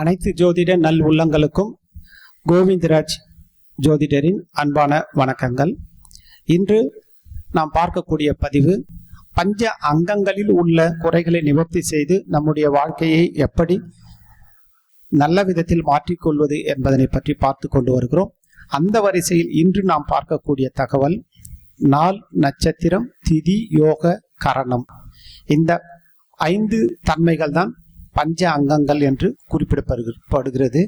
அனைத்து ஜோதிட நல் உள்ளங்களுக்கும் கோவிந்தராஜ் ஜோதிடரின் அன்பான வணக்கங்கள். இன்று நாம் பார்க்கக்கூடிய பதிவு பஞ்ச அங்கங்களில் உள்ள குறைகளை நிவர்த்தி செய்து நம்முடைய வாழ்க்கையை எப்படி நல்ல விதத்தில் மாற்றிக்கொள்வது என்பதனை பற்றி பார்த்து கொண்டு வருகிறோம். அந்த வரிசையில் இன்று நாம் பார்க்கக்கூடிய தகவல் நாள் நட்சத்திரம் திதி யோக கரணம். இந்த ஐந்து தன்மைகள் தான் பஞ்ச அங்கங்கள் என்று குறிப்பிடப்படுகிறது.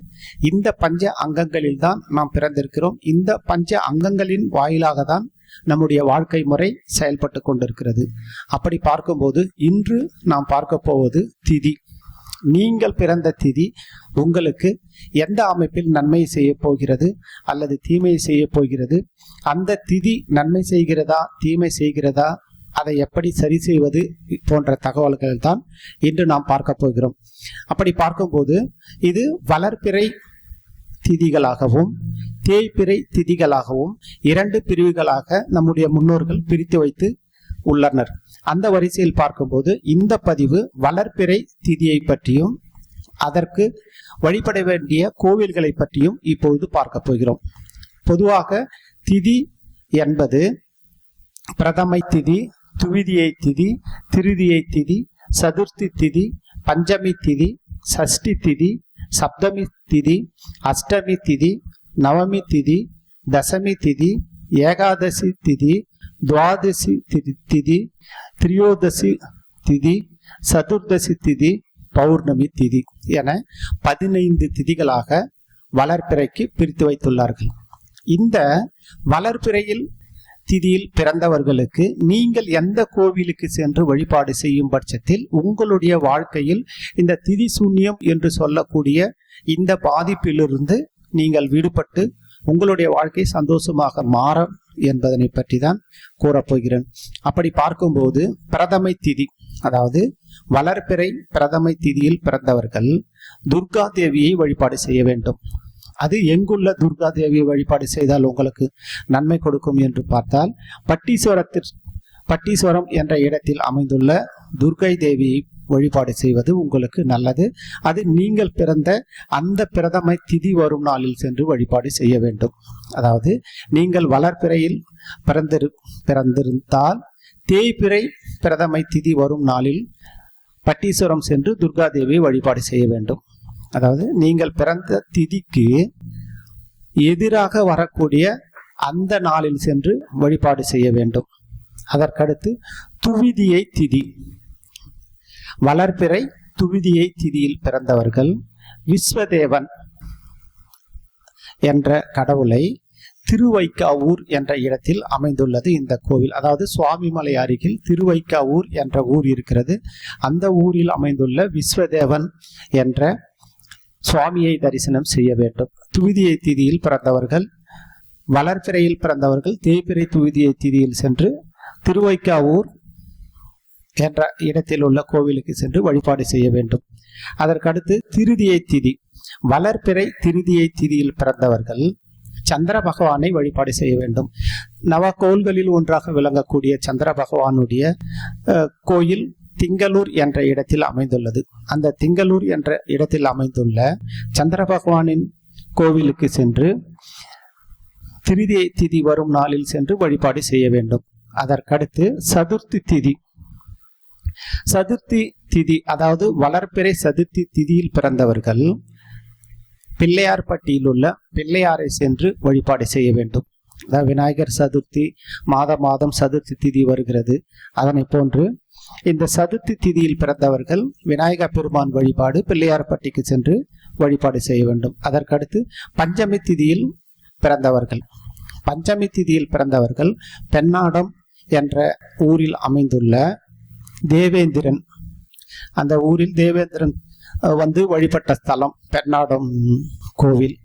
இந்த பஞ்ச அங்கங்களில் தான் நாம் பிறந்திருக்கிறோம். இந்த பஞ்ச அங்கங்களின் வாயிலாக தான் நம்முடைய வாழ்க்கை முறை செயல்பட்டு கொண்டிருக்கிறது. அப்படி பார்க்கும்போது இன்று நாம் பார்க்க போவது திதி. நீங்கள் பிறந்த திதி உங்களுக்கு எந்த அமைப்பில் நன்மை செய்ய போகிறது அல்லது தீமை செய்ய போகிறது? அந்த திதி நன்மை செய்கிறதா தீமை செய்கிறதா அதை எப்படி சரி செய்வது போன்ற தகவல்கள் தான் இன்று நாம் பார்க்க போகிறோம். அப்படி பார்க்கும்போது இது வளர்ப்பிறை திதிகளாகவும் தேய்பிறை திதிகளாகவும் இரண்டு பிரிவுகளாக நம்முடைய முன்னோர்கள் பிரித்து வைத்து உள்ளனர். அந்த வரிசையில் பார்க்கும்போது இந்த பதிவு வளர்ப்பிறை திதியை பற்றியும் அதற்கு வழிபட வேண்டிய கோவில்களை பற்றியும் இப்பொழுது பார்க்க போகிறோம். பொதுவாக திதி என்பது பிரதமை திதி துவிதியை திதி திருதியை திதி சதுர்த்தி திதி பஞ்சமி திதி சஷ்டி திதி சப்தமி திதி அஷ்டமி திதி நவமி திதி தசமி திதி ஏகாதசி திதி துவாதசி திதி திதி திரியோதசி திதி சதுர்தசி திதி பௌர்ணமி திதி என பதினைந்து திதிகளாக வளர்ப்பிறைக்கு பிரித்து வைத்துள்ளார்கள். இந்த வளர்ப்பிறையில் திதியில் பிறந்தவர்களுக்கு நீங்கள் எந்த கோவிலுக்கு சென்று வழிபாடு செய்யும் பட்சத்தில் உங்களுடைய வாழ்க்கையில் இந்த திதி சூன்யம் என்று சொல்லக்கூடிய இந்த பாதிப்பிலிருந்து நீங்கள் விடுபட்டு உங்களுடைய வாழ்க்கை சந்தோஷமாக மாறும் என்பதனை பற்றி தான் கூறப்போகிறேன் அப்படி பார்க்கும்போது பிரதமை திதி அதாவது வளர்பிறை பிரதமை திதியில் பிறந்தவர்கள் துர்கா தேவியை வழிபாடு செய்ய வேண்டும். அது எங்குள்ள துர்கா தேவியை வழிபாடு செய்தால் உங்களுக்கு நன்மை கொடுக்கும் என்று பார்த்தால் பட்டீஸ்வரத்தில் பட்டீஸ்வரம் என்ற இடத்தில் அமைந்துள்ள துர்கை தேவியை வழிபாடு செய்வது உங்களுக்கு நல்லது. அது நீங்கள் பிறந்த அந்த பிரதமை திதி வரும் நாளில் சென்று வழிபாடு செய்ய வேண்டும். அதாவது நீங்கள் வளர்ப்பிறையில் பிறந்திரு பிறந்திருந்தால் தேய்பிறை பிரதமை திதி வரும் நாளில் பட்டீஸ்வரம் சென்று துர்கா தேவியை வழிபாடு செய்ய வேண்டும். அதாவது நீங்கள் பிறந்த திதிக்கு எதிராக வரக்கூடிய அந்த நாளில் சென்று வழிபாடு செய்ய வேண்டும். அதற்கடுத்து துவிதியை திதி. வளர்பிறை துவிதியை திதியில் பிறந்தவர்கள் விஸ்வதேவன் என்ற கடவுளை திருவைக்காவூர் என்ற இடத்தில் அமைந்துள்ளது இந்த கோவில். அதாவது சுவாமிமலை அருகில் திருவைக்காவூர் என்ற ஊர் இருக்கிறது. அந்த ஊரில் அமைந்துள்ள விஸ்வதேவன் என்ற சுவாமியை தரிசனம் செய்ய வேண்டும். துவிதியை திதியில் பிறந்தவர்கள் வளர்பிறையில் பிறந்தவர்கள் தேய்பிறை துவிதியை திதியில் சென்று திருவைக்காவூர் என்ற இடத்தில் உள்ள கோவிலுக்கு சென்று வழிபாடு செய்ய வேண்டும். அதற்கடுத்து திருதியை திதி வளர்பிறை திருதியை திதியில் பிறந்தவர்கள் சந்திர பகவானை வழிபாடு செய்ய வேண்டும். நவகோள்களில் ஒன்றாக விளங்கக்கூடிய சந்திர பகவானுடைய கோயில் திங்களூர் என்ற இடத்தில் அமைந்துள்ளது. அந்த திங்களூர் என்ற இடத்தில் அமைந்துள்ள சந்திர பகவானின் கோவிலுக்கு சென்று திருதியை திதி வரும் நாளில் சென்று வழிபாடு செய்ய வேண்டும். அதற்கடுத்து சதுர்த்தி திதி. சதுர்த்தி திதி அதாவது வளர்ப்பிறை சதுர்த்தி திதியில் பிறந்தவர்கள் பிள்ளையார்பட்டியில் உள்ள பிள்ளையாரை சென்று வழிபாடு செய்ய வேண்டும். அதாவது விநாயகர் சதுர்த்தி மாத மாதம் சதுர்த்தி திதி வருகிறது. அதனை போன்று இந்த சதுர்த்தி திதியில் பிறந்தவர்கள் விநாயக பெருமான் வழிபாடு பிள்ளையார்பட்டிக்கு சென்று வழிபாடு செய்ய வேண்டும். அதற்கடுத்து பஞ்சமி திதியில் பிறந்தவர்கள். பஞ்சமி திதியில் பிறந்தவர்கள் பெண்ணாடம் என்ற ஊரில் அமைந்துள்ள தேவேந்திரன். அந்த ஊரில் தேவேந்திரன் வந்து வழிபட்ட ஸ்தலம் பெண்ணாடம் கோவில்.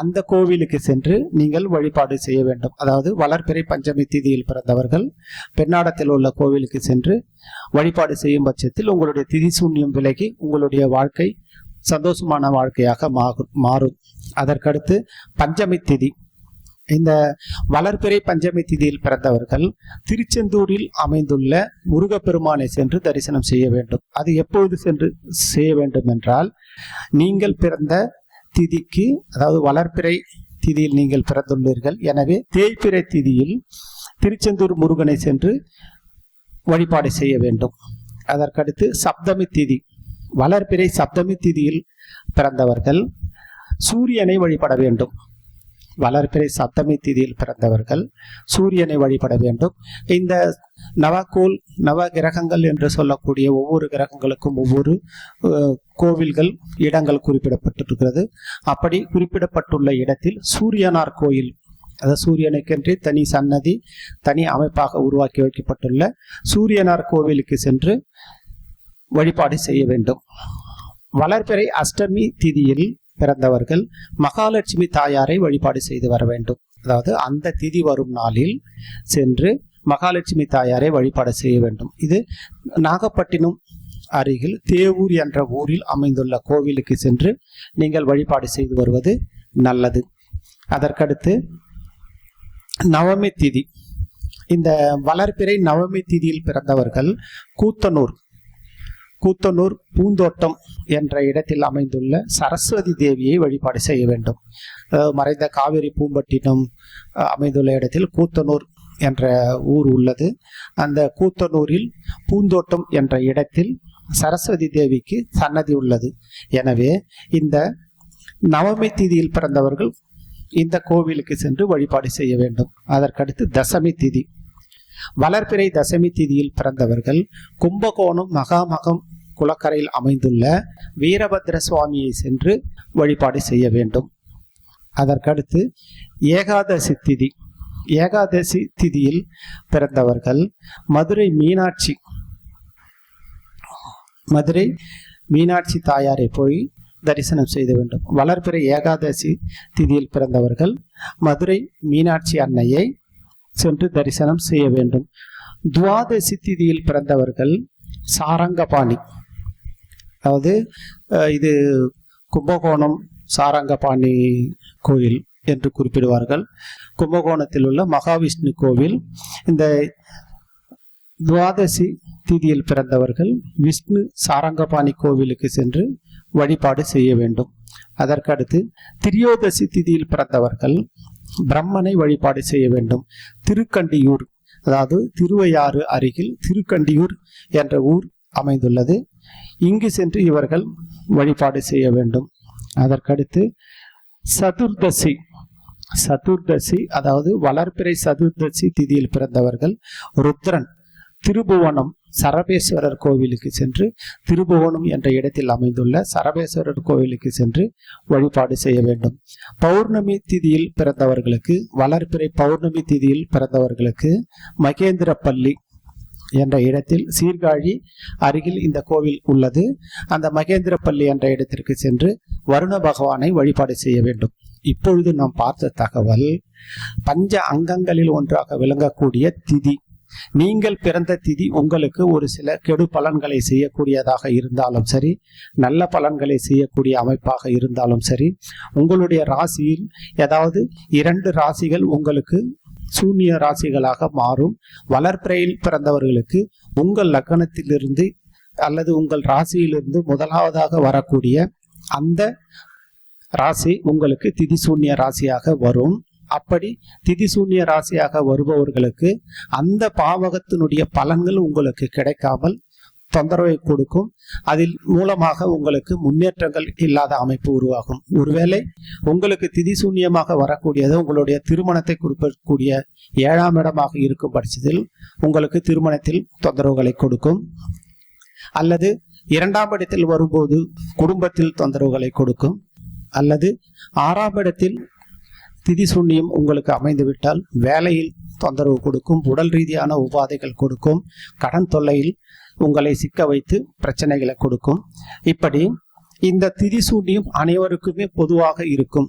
அந்த கோவிலுக்கு சென்று நீங்கள் வழிபாடு செய்ய வேண்டும். அதாவது வளர்பிறை பஞ்சமி திதியில் பிறந்தவர்கள் பெண்ணாடத்தில் உள்ள கோவிலுக்கு சென்று வழிபாடு செய்யும் பட்சத்தில் உங்களுடைய திதி சூன்யம் விலகி உங்களுடைய வாழ்க்கை சந்தோஷமான வாழ்க்கையாக மாறும். அதற்கடுத்து பஞ்சமி திதி. இந்த வளர்பிறை பஞ்சமி திதியில் பிறந்தவர்கள் திருச்செந்தூரில் அமைந்துள்ள முருகப்பெருமானை சென்று தரிசனம் செய்ய வேண்டும். அது எப்பொழுது சென்று செய்ய வேண்டும் என்றால் நீங்கள் பிறந்த திதிக்கு அதாவது வளர்பிறை திதியில் நீங்கள் பிறந்துள்ளீர்கள். எனவே தேய்பிறை திதியில் திருச்செந்தூர் முருகனை சென்று வழிபாடு செய்ய வேண்டும். அதற்கடுத்து சப்தமி திதி வளர்பிறை சப்தமி திதியில் பிறந்தவர்கள் சூரியனை வழிபட வேண்டும். வளர்பிறை சப்தமி திதியில் பிறந்தவர்கள் சூரியனை வழிபட வேண்டும். இந்த நவகோள் நவ கிரகங்கள் என்று சொல்லக்கூடிய ஒவ்வொரு கிரகங்களுக்கும் ஒவ்வொரு கோவில்கள் இடங்கள் குறிப்பிடப்பட்டிருக்கிறது. அப்படி குறிப்பிடப்பட்டுள்ள இடத்தில் சூரியனார் கோயில் அதாவது சூரியனுக்கென்று தனி சன்னதி தனி அமைப்பாக உருவாக்கி வைக்கப்பட்டுள்ள சூரியனார் கோவிலுக்கு சென்று வழிபாடு செய்ய வேண்டும். வளர்பிறை அஷ்டமி திதியில் பிறந்தவர்கள் மகாலட்சுமி தாயாரை வழிபாடு செய்து வர வேண்டும். அதாவது அந்த திதி வரும் நாளில் சென்று மகாலட்சுமி தாயாரை வழிபாடு செய்ய வேண்டும். இது நாகப்பட்டினம் அருகில் தேவூர் என்ற ஊரில் அமைந்துள்ள கோவிலுக்கு சென்று நீங்கள் வழிபாடு செய்து வருவது நல்லது. அதற்கடுத்து நவமி திதி. இந்த வளர்பிறை நவமி திதியில் பிறந்தவர்கள் கூத்தனூர் கூத்தனூர் பூந்தோட்டம் என்ற இடத்தில் அமைந்துள்ள சரஸ்வதி தேவியை வழிபாடு செய்ய வேண்டும். மறைந்த காவிரி பூம்பட்டினம் அமைந்துள்ள இடத்தில் கூத்தனூர் என்ற ஊர் உள்ளது. அந்த கூத்தனூரில் பூந்தோட்டம் என்ற இடத்தில் சரஸ்வதி தேவிக்கு சன்னதி உள்ளது. எனவே இந்த நவமி திதியில் பிறந்தவர்கள் இந்த கோவிலுக்கு சென்று வழிபாடு செய்ய வேண்டும். அதற்கடுத்து தசமி திதி. வளர்பிறை தசமி திதியில் பிறந்தவர்கள் கும்பகோணம் மகாமகம் குளக்கரையில் அமைந்துள்ள வீரபத்ர சுவாமியை சென்று வழிபாடு செய்ய வேண்டும். அதற்கடுத்து ஏகாதசி திதி. ஏகாதசி திதியில் பிறந்தவர்கள் மதுரை மீனாட்சி மதுரை மீனாட்சி தாயாரை போய் தரிசனம் செய்த வேண்டும். வளர்பிறை ஏகாதசி திதியில் பிறந்தவர்கள் மதுரை மீனாட்சி அன்னையை சென்று தரிசனம் செய்ய வேண்டும். துவாதசி திதியில் பிறந்தவர்கள் சாரங்கபாணி. அதாவது இது கும்பகோணம் சாரங்கபாணி கோயில் என்று குறிப்பிடுவார்கள். கும்பகோணத்தில் உள்ள மகாவிஷ்ணு கோவில். இந்த துவாதசி திதியில் பிறந்தவர்கள் விஷ்ணு சாரங்கபாணி கோவிலுக்கு சென்று வழிபாடு செய்ய வேண்டும். அதற்கடுத்து திரியோதசி திதியில் பிறந்தவர்கள் பிரம்மனை வழிபாடு செய்ய வேண்டும். திருக்கண்டியூர் அதாவது திருவையாறு அருகில் திருக்கண்டியூர் என்ற ஊர் அமைந்துள்ளது. இங்கு சென்று இவர்கள் வழிபாடு செய்ய வேண்டும். அதற்கடுத்து சதுர்தசி சதுர்தசி அதாவது வளர்பிறை சதுர்தசி திதியில் பிறந்தவர்கள் ருத்ரன் திருபுவனம் சரபேஸ்வரர் கோவிலுக்கு சென்று திருபுவனம் என்ற இடத்தில் அமைந்துள்ள சரபேஸ்வரர் கோவிலுக்கு சென்று வழிபாடு செய்ய வேண்டும். பௌர்ணமி திதியில் பிறந்தவர்களுக்கு வளர்பிறை பௌர்ணமி திதியில் பிறந்தவர்களுக்கு மகேந்திரப்பள்ளி என்ற இடத்தில் சீர்காழி அருகில் இந்த கோவில் உள்ளது. அந்த மகேந்திரப்பள்ளி என்ற இடத்திற்கு சென்று வருண பகவானை வழிபாடு செய்ய வேண்டும். இப்பொழுது நாம் பார்த்த தகவல் பஞ்ச அங்கங்களில் ஒன்றாக விளங்கக்கூடிய திதி. நீங்கள் பிறந்த திதி உங்களுக்கு ஒரு சில கெடு பலன்களை செய்யக்கூடியதாக இருந்தாலும் சரி நல்ல பலன்களை செய்யக்கூடிய அமைப்பாக இருந்தாலும் சரி உங்களுடைய ராசியில் ஏதாவது இரண்டு ராசிகள் உங்களுக்கு சூன்ய ராசிகளாக மாறும். வளர்ப்பிறையில் பிறந்தவர்களுக்கு உங்கள் லக்கணத்திலிருந்து அல்லது உங்கள் ராசியிலிருந்து முதலாவதாக வரக்கூடிய அந்த ராசி உங்களுக்கு திதி சூன்ய ராசியாக வரும். அப்படி திதி சூன்ய ராசியாக வருபவர்களுக்கு அந்த பாவகத்தினுடைய பலன்கள் உங்களுக்கு கிடைக்காமல் தொந்தரவை கொடுக்கும். அதில் மூலமாக உங்களுக்கு முன்னேற்றங்கள் இல்லாத அமைப்பு உருவாகும். ஒருவேளை உங்களுக்கு திதி சூன்யமாக வரக்கூடியது உங்களுடைய திருமணத்தை குறிப்பிடக்கூடிய ஏழாம் இடமாக இருக்கும் பட்சத்தில் உங்களுக்கு திருமணத்தில் தொந்தரவுகளை கொடுக்கும். அல்லது இரண்டாம் இடத்தில் வரும்போது குடும்பத்தில் தொந்தரவுகளை கொடுக்கும். அல்லது ஆறாம் இடத்தில் திதி சூன்யம் உங்களுக்கு அமைந்துவிட்டால் வேலையில் தொந்தரவு கொடுக்கும் உடல் ரீதியான உபாதைகள் கொடுக்கும் கடன் தொல்லையில் உங்களை சிக்க வைத்து பிரச்சனைகளை கொடுக்கும். இப்படி இந்த திதி சூன்யம் அனைவருக்குமே பொதுவாக இருக்கும்.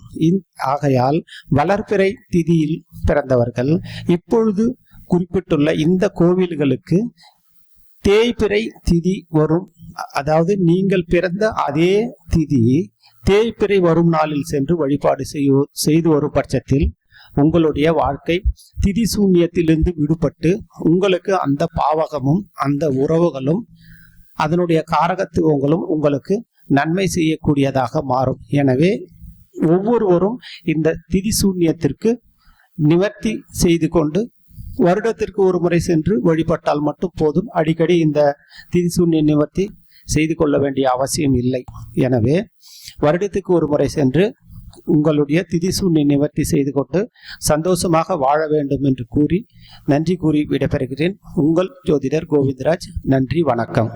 ஆகையால் வளர்பிறை திதியில் பிறந்தவர்கள் இப்பொழுது குறிப்பிட்டுள்ள இந்த கோவில்களுக்கு தேய்பிறை திதி வரும். அதாவது நீங்கள் பிறந்த அதே திதி தேய்பிறை வரும் நாளில் சென்று வழிபாடு செய்ய செய்து வரும் பட்சத்தில் உங்களுடைய வாழ்க்கை திதி சூன்யத்திலிருந்து விடுபட்டு உங்களுக்கு அந்த பாவகமும் அந்த உறவுகளும் அதனுடைய காரகத்துவங்களும் உங்களுக்கு நன்மை செய்யக்கூடியதாக மாறும். எனவே ஒவ்வொருவரும் இந்த திதி சூன்யத்திற்கு நிவர்த்தி செய்து கொண்டு வருடத்திற்கு ஒரு முறை சென்று வழிபட்டால் மட்டும் போதும். அடிக்கடி இந்த திதி சூன்ய நிவர்த்தி செய்து கொள்ள வேண்டிய அவசியம் இல்லை. எனவே வருடத்துக்கு ஒரு முறை சென்று உங்களுடைய திதி சூன்ய நிவர்த்தி செய்து கொண்டு சந்தோஷமாக வாழ வேண்டும் என்று கூறி நன்றி கூறி விடைபெறுகிறேன். உங்கள் ஜோதிடர் கோவிந்தராஜ் நன்றி வணக்கம்.